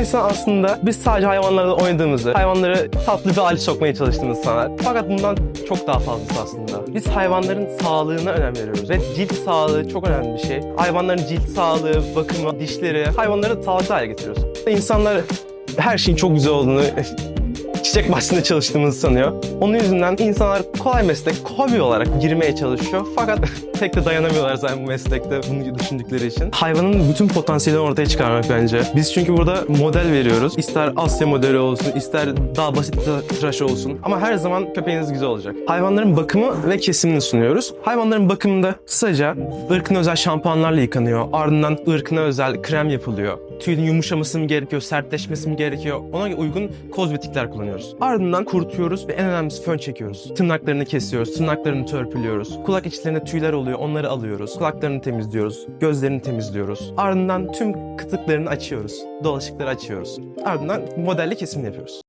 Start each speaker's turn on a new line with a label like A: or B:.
A: insan aslında biz sadece hayvanlarla oynadığımızı, hayvanları tatlı bir hale sokmaya çalıştığımızı sanar. Fakat bundan çok daha fazlası aslında. Biz hayvanların sağlığına önem veriyoruz ve cilt sağlığı çok önemli bir şey. Hayvanların cilt sağlığı, bakımı, dişleri, hayvanları sağlıklı hale getiriyoruz. İnsanlar her şeyin çok güzel olduğunu, çiçek bahçesinde çalıştığımızı sanıyor. Onun yüzünden insanlar kolay meslek, hobi olarak girmeye çalışıyor. Fakat pek de dayanamıyorlar zaten bu meslekte bunu düşündükleri için. Hayvanın bütün potansiyelini ortaya çıkarmak bence. Biz çünkü burada model veriyoruz. İster Asya modeli olsun, ister daha basit tıraş olsun. Ama her zaman köpeğiniz güzel olacak. Hayvanların bakımı ve kesimini sunuyoruz. Hayvanların bakımında kısaca ırkına özel şampuanlarla yıkanıyor. Ardından ırkına özel krem yapılıyor. Tüyün yumuşaması mı gerekiyor, sertleşmesi mi gerekiyor? Ona uygun kozmetikler kullanıyoruz. Ardından kurutuyoruz ve en önemlisi fön çekiyoruz. Tırnaklarını kesiyoruz, tırnaklarını törpülüyoruz. Kulak içlerinde tüyler oluyor, onları alıyoruz. Kulaklarını temizliyoruz, gözlerini temizliyoruz. Ardından tüm kıtıklarını açıyoruz. Dolaşıkları açıyoruz. Ardından modelli kesim yapıyoruz.